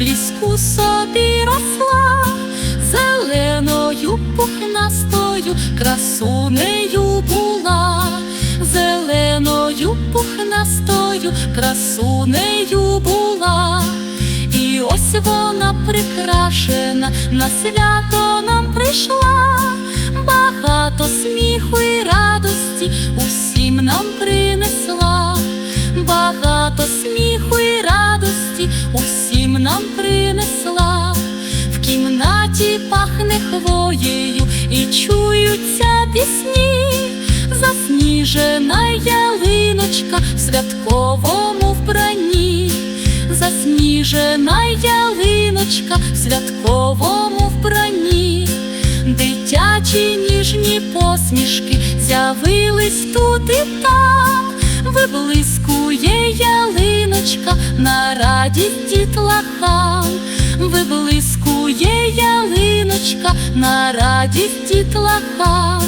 ліску собі росла, зеленою пухнастою красунею була, зеленою пухнастою красунею була. І ось вона прикрашена, на свято нам прийшла, багато сміху і радості усім нам принесла, нам принесла, в кімнаті пахне хвоєю і чуються пісні, засніжена ялиночка в святковому вбранні. Засніжена ялиночка в святковому вбранні, дитячі ніжні посмішки з'явились тут і там, виблискує ялиночка на радість дітлахам, виблискує ялиночка на радість дітлахам.